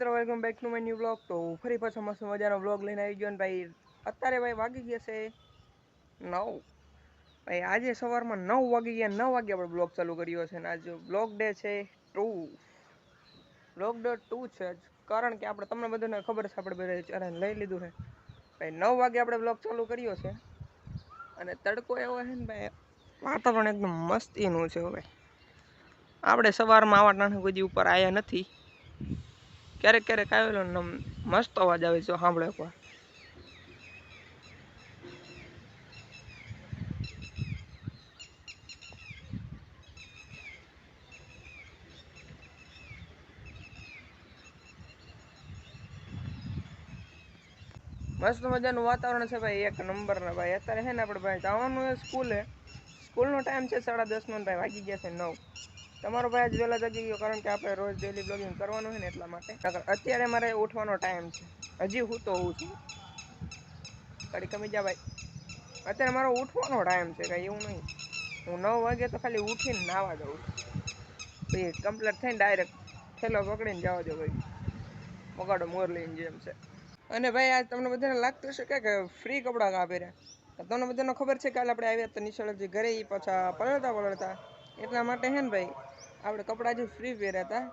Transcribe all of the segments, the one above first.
મિત્રો welcome back to my new blog તો ફરી પાછો મસ્ત મજાનો બ્લોગ લઈને આવી ગયો ને ભાઈ. અત્યારે ભાઈ વાગી ગયા છે નવ. ભાઈ, આજે સવારમાં નવ વાગી ગયા, નવ વાગે આપણે બ્લોગ ચાલુ કર્યો છે અને આજે બ્લોગ ડે છે ટુ બ્લોગ ડે ટુ છે. કારણ કે આપણે તમને બધાને ખબર છે, આપણે બધા ચરણ લઈ લીધું છે. ભાઈ, નવ વાગે આપણે બ્લોગ ચાલુ કર્યો છે. અને તડકો એવો છે ને ભાઈ, વાતાવરણ એકદમ મસ્તીનું છે હવે આપણે સવારમાં આવા નાના કોઈ ઉપર આવ્યા નથી. ક્યારેક ક્યારેક આવેલો ને મસ્ત અવાજ આવે છે, સાંભળો એકવાર. મસ્ત મજાનું વાતાવરણ છે ભાઈ, એક નંબર ને ભાઈ. અત્યારે છે ને આપણે ભાઈ જવાનું છે સ્કૂલે. સ્કૂલનો ટાઈમ છે સાડા દસનો ને ભાઈ, વાગી ગયા છે નવ. તમારો ભાઈ આજ વહેલા જાગી ગયો કારણ કે આપણે રોજ ડેલી બ્લોગિંગ કરવાનું હોય ને એટલા માટે. અત્યારે મારે ઉઠવાનો ટાઈમ છે. હજી હું તો હોઉં છું કડી કમી જા ભાઈ. અત્યારે મારો ઉઠવાનો ટાઈમ છે કાંઈ એવું નહીં. હું નવ વાગે તો ખાલી ઉઠીને નાવા જાઉં પછી કમ્પ્લીટ થઈને ડાયરેક્ટ થેલો પકડીને જવા દો ભાઈ. મગાડો લઈને જેમ છે. અને ભાઈ, આજ તમને બધાને લાગતું હશે કે ફ્રી કપડાં કાપી રહ્યા તમને બધાને ખબર છે કાલે આપણે આવ્યા તો નિશાળેથી ઘરે પાછા પલળતા પલળતા એટલા માટે હે ને ભાઈ આપણે કપડાં જે ફ્રી પહેર્યા હતા.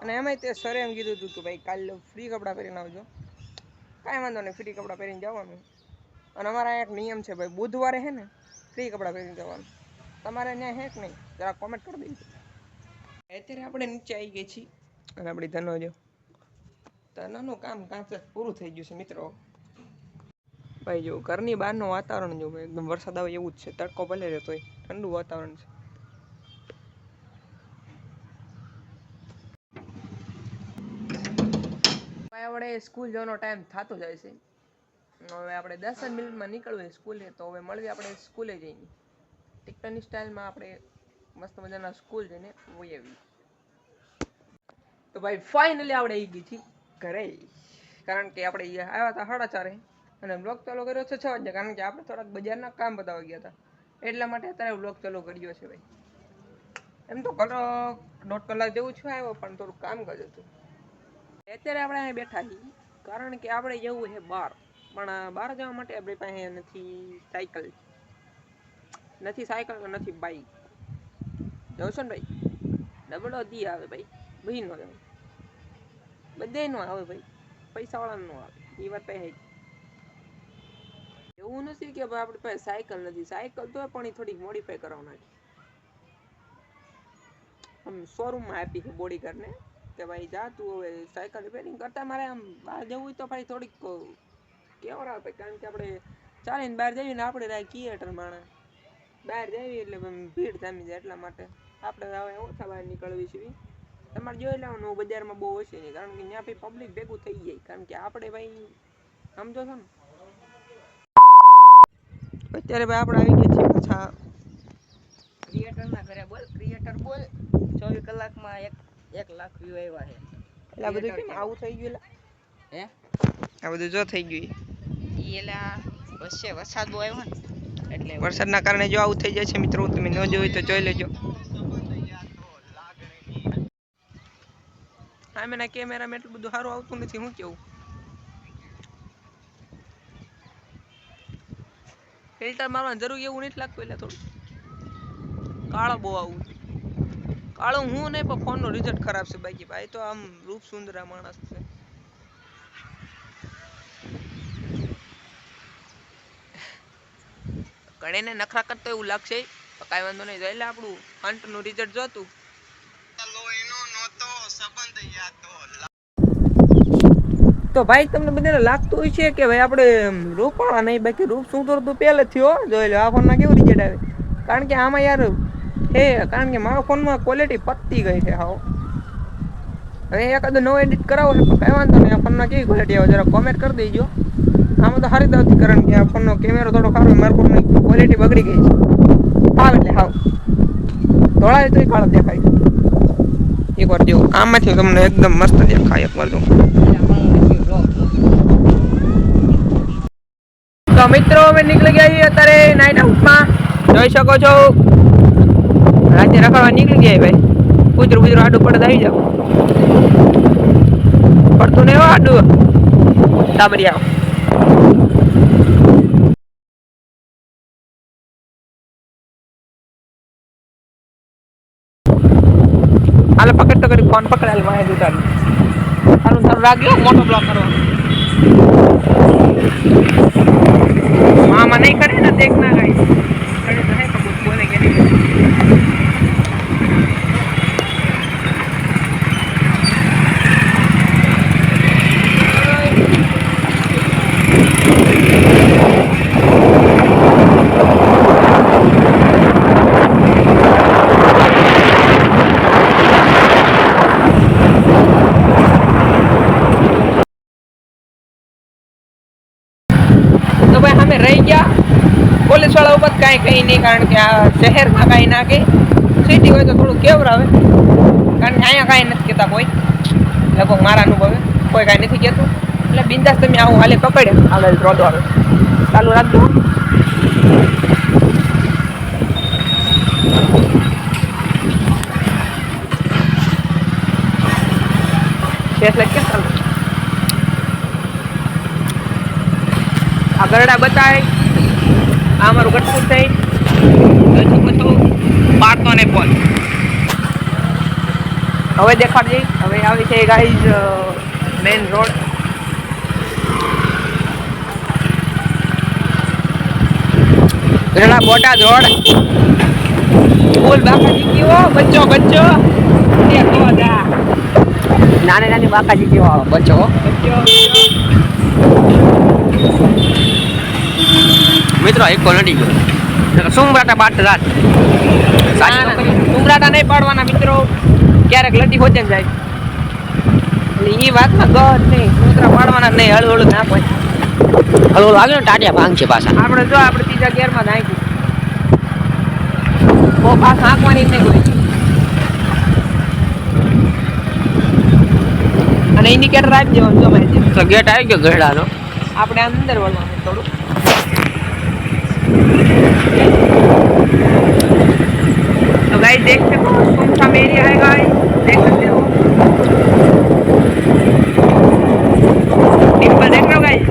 અને એમાંય તે સરે એમ કીધું હતું કે ભાઈ કાલે ફ્રી કપડાં પહેરીને આવજો. કાંઈ વાંધો નહીં ફ્રી કપડાં પહેરીને જવાનું. અને અમારા એક નિયમ છે ભાઈ બુધવારે હે ને ફ્રી કપડાં પહેરીને જવાનું. તમારે ત્યાં હે કે નહીં? જરા કોમેન્ટ કરી દેજો. અત્યારે આપણે નીચે આવી ગઈ છીએ. અને આપણી ધનો જો તનાનું કામ કાંચ પૂરું થઈ ગયું છે મિત્રો. ભાઈ જો ઘરની બહારનું વાતાવરણ જો ભાઈ એકદમ વરસાદ આવે એવું જ છે. તડકો ભલે રહેતો હોય ઠંડુ વાતાવરણ છે. આપણે સ્કૂલ જવાનો ટાઈમ થતો જાય છે. હવે આપણે દસ જ મિનિટમાં નીકળવું સ્કૂલે, તો હવે મળવી આપણે સ્કૂલે જઈને. ટિકટની સ્ટાઇલમાં આપણે મસ્ત મજાના સ્કૂલ જઈને વહી તો ભાઈ ફાઇનલી આપણે આવી ગઈ ઘરે કારણ કે આપણે આવ્યા હતા સાડા ચારે, અને બ્લોગ ચાલુ કર્યો છે છ વાગે કારણ કે આપણે થોડાક બજારના કામ બતાવવા ગયા હતા. એટલા માટે અત્યારે બ્લોગ ચાલુ કર્યો છે ભાઈ. એમ તો કલાક દોઢ કલાક જેવું છું આવ્યો, પણ થોડું કામ કર્યું હતું. અત્યારે આપણે અહીં બેઠા છીએ, કારણ કે આપણે જવું છે બહાર પણ બહાર જવા માટે આપણી પાસે નથી સાયકલ. નથી સાયકલ નથી બાઈક. છે ને ભાઈ? ડબલ દી આવે ભાઈ. ભાઈ નો આવે. બધે નો આવે ભાઈ. પૈસા વાળા નો આવે. એ વાત પાસે એવું નથી કે ભાઈ આપણી પાસે સાયકલ નથી. સાયકલ તો પણ એ થોડીક મોડિફાઈ કરવા નાખી આમ શોરૂમમાં આપી છે બોડીગાર્ડને કે ભાઈ, જા તું હવે સાયકલ રિપેરિંગ કરતા મારે આમ બહાર જવું હોય તો ભાઈ થોડીક કેવર આવે કારણ કે આપણે ચાલીને બહાર જઈએ ને આપણે રાય કિયેટર માણસ બહાર જઈએ એટલે ભીડ જામી જાય એટલા માટે. આપણે હવે ઓછા બહાર નીકળવી છીએ તમારે જોઈ લેવાનું બજારમાં બહુ ઓછી નહીં, કારણ કે ત્યાં ભાઈ પબ્લિક ભેગું થઈ જાય. કારણ કે આપણે ભાઈ સમજો છો ને. અત્યારે ભાઈ આપણે આવી ગયા છીએ પાછા. ક્રિએટરના ઘરે બોલ ક્રિએટર બોલ. ચોવીસ કલાકમાં એક એક લાખ વ્યૂ આવ્યા છે. એટલે આ બધું કેમ આવું થઈ ગયું હે? આ બધું જો થઈ ગયું એલા વચ્ચે વરસાદ બહુ આવ્યો ને એટલે વરસાદના કારણે જો આવું થઈ જાય છે મિત્રો તમે ન જોયું તો જોઈ લેજો. હા મેં કેમેરામાં એટલું બધું સારું આવતું નથી હું કેવું? ફિલ્ટર મારવાની જરૂર એવું નથી લાગતું એટલે થોડું કાળો બહુ આવું કાળો હું નહીં, પણ ફોનનો રિઝલ્ટ ખરાબ છે બાકી. ભાઈ તો આમ રૂપ સુંદરા માણસ છે. ગણેને નખરા કરતો એવું લાગશે. કાંઈ વાંધો નહીં એટલે આપણું હંટનું રિઝલ્ટ જોતું. તો ભાઈ તમને બધાને લાગતું હોય છે કે ભાઈ આપણે રૂપાળા નહીં, બાકી રૂપ સુંદર તો પહેલેથી હો. જોઈ લો, આ ફોનમાં કેવું રિઝલ્ટ આવે? કારણ કે આમાં યાર હે, કારણ કે મારા ફોનમાં ક્વોલિટી પતતી ગઈ છે હાવ. હવે એકાદ નવો એડિટ કરાવો છે, કાંઈ વાંધો નહીં, આ ફોનમાં કેવી ક્વોલિટી આવે, જરા કોમેન્ટ કરી દેજો. આમાં તો જ આવતી કારણ કે આ ફોનનો કેમેરો થોડો સારો મારા ફોનની ક્વોલિટી બગડી ગઈ છે. હાવ એટલે હાવ. ધોળાય તો કાળો દેખાય. એકવાર જો, આમાંથી તમને એકદમ મસ્ત દેખાય એકવાર જો. તો મિત્રો અમે નીકળી ગયા છીએ અત્યારે નાઇટ આઉટમાં જોઈ શકો છો. રાતે રખડવા નીકળી ગયા ભાઈ. કૂતરું કૂતરું આડું પડે આવી જાવ પડતું ને આડું. ટાબરિયા હાલ, પકડ તો કરી, ફોન પકડાયેલ વાય દુકાન. તારું તારું રાખ્યો મોટો બ્લોક કરો. મામા નહીં કરે ને દેખ ના ગઈ કરે તો નહીં પણ બોલે કે નહીં તો ભાઈ અમે રહી ગયા. પોલીસવાળા ઉપર કાંઈ કંઈ નહીં, કારણ કે આ શહેરમાં કાંઈ ના કહે. સિટી હોય તો થોડું કેવરાવે. કારણ કે અહીંયા કાંઈ નથી કહેતા કોઈ. લગભગ મારા અનુભવે. કોઈ કાંઈ નથી કહેતું. એટલે બિંદાસ તમે આવું હાલે પકડ્યો. આગળ રોડો આવે ચાલુ રાખજો. એટલે કે ચાલુ? આ ગરડા બતાય. આ અમારું ગટપુર થઈ. હજુ બધું પાડતો ને પણ હવે દેખાડજે. હવે આવી છે ગાઈઝ મેઇન રોડ ગરડા બોટાદ રોડ. ફૂલ બાકાજી ગયો બચ્ચો બચ્ચો. નાની નાની બાકાજી કેવા? બચ્ચો બચ્ચો. મિત્રો એક નથી ગયો. સુમરાટા બાટા રાત. ના, નહીં પાડવાના મિત્રો. ક્યારેક લડી ને જાય. એટલે એ વાતમાં ગત નહીં કૂતરા પાડવાના નહીં હળુ હળવું ના હોય હલો લાગ્યો ને ટાટિયા ભાંગ છે પાછા. આપણે જો આપણે ત્રીજા ગેરમાં નાખ્યું બહુ પાસ હાંકવાની નહીં કોઈ. અને ઇન્ડિકેટર આપી દેવાનું જો માહિતી ગેટ આવી ગયો ગઢડાનો આપણે અંદર વળવાનું થોડું. गाइस देख सको सुनसान एरिया है गाइस देख सकते हो। टिम्पल देख रहे हो गाइस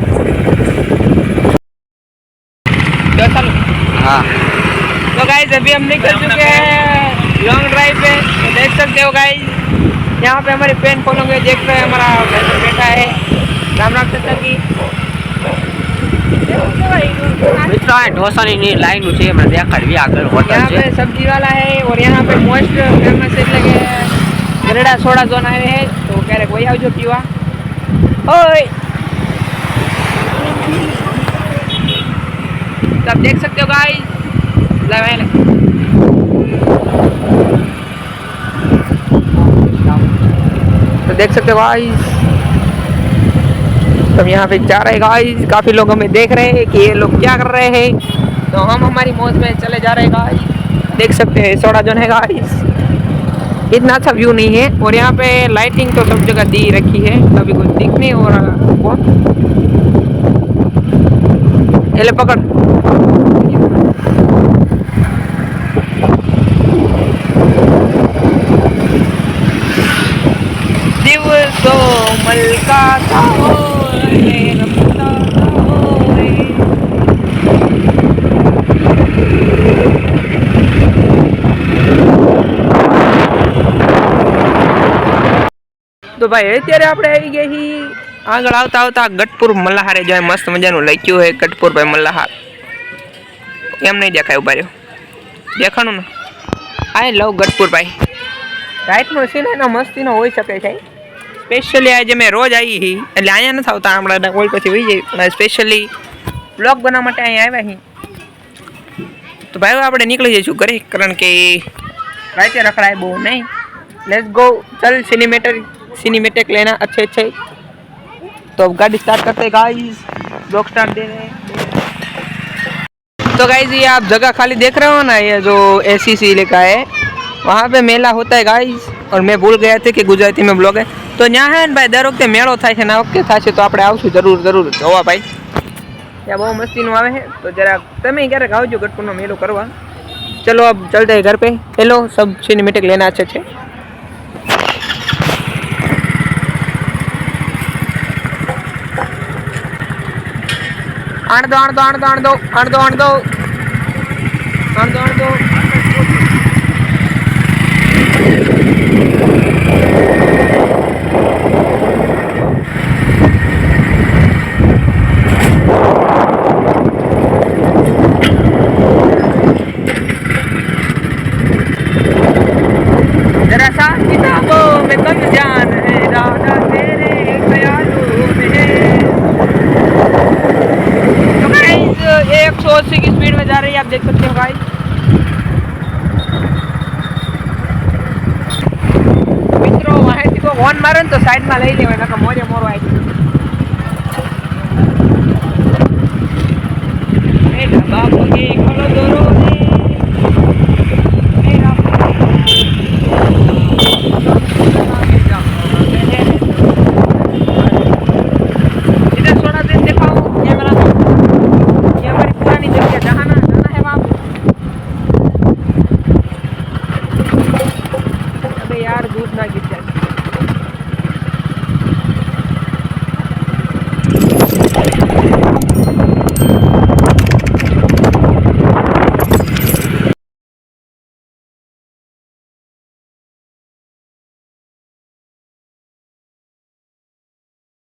तो चलो? હા तो गाइस अभी हम निकल चुके हैं लॉन्ग ड्राइव पे तो देख सकते हो गाइस यहाँ पे हमारी पेन खोलोगे देख रहे हैं हमारा बैठा है। राम राम चाचा की મિત્રો આ ઢોસાની ની લાઈન છે મને દેખાડવી આગળ હોટલ यहाँ છે पे सब्जी वाला है और यहाँ पे मोस्ट फेमस એટલે કે ગરડા સોડા ઝોન આવે છે તો ક્યારેક કોઈ આવજો પીવા ઓય तो आप देख सकते हो गाइस लाइव आए तो देख सकते हो गाइस हम यहाँ पे जा रहे गाइस काफ़ी लोग हमें देख रहे हैं कि ये लोग क्या कर रहे हैं। तो हम हमारी मौज में चले जा रहे गाइस देख सकते हैं सोडा जोन है गाइस इतना अच्छा व्यू नहीं है और यहाँ पे लाइटिंग तो सब जगह दी रखी है। कभी कुछ दिख नहीं हो रहा वो पकड़। ભાઈ અત્યારે આપણે આવી ગયા હી. આગળ આવતા આવતા ગટપુર મલ્હારે જાય મસ્ત મજાનું લખ્યું હોય ગટપુર ભાઈ મલ્લાહાર એમ નહીં દેખાય ઊભા રહ્યો. દેખાણું ને. આઈ લવ ગટપુર ભાઈ. રાઈટનો સીન એનો મસ્તીનો હોઈ શકે છે. સ્પેશિયલી આજે મેં રોજ આવી હી. એટલે અહીંયા નથી આવતા, હમણાં કોઈ પછી હોઈ જાય પણ સ્પેશિયલી બ્લોગ બનાવવા માટે અહીંયા આવ્યા હી. તો ભાઈ આપણે નીકળી જઈશું ઘરે. કારણ કે રાતે રખડાય બહુ નહીં. લેટ્સ ગો ચલ સિનેમેટર सिनेमेटिक लेना अच्छे अच्छे तो अब गाड़ी स्टार्ट करते हैं गाइस ब्लॉक स्टार्ट दे रहे हैं तो गाइस ये आप जगह खाली देख रहे हो ना ये जो ए सी सी लिखा है वहाँ पे मेला होता है गाइस और मैं भूल गया थे कि गुजराती में ब्लॉग है तो यहाँ है ને ભાઈ દર વખતે મેળો થાય છે ને આ વખતે થશે તો આપણે આવશું જરૂર જરૂર જોવા ભાઈ ત્યાં બહુ મસ્તીનું આવે છે તો જરા તમે ક્યારેક આવજો ગઢપુરનો મેળો કરવા ચલો अब चलते हैं घर पे हेलो सब सिनेमेटिक लेना अच्छे అణదు అణదు అణదు అణదు అణదు అణదు అణదు అణదు હોર્ન મારે ને તો સાઈડમાં લઈ લેવાય નકર મોરે મોરવાય આવી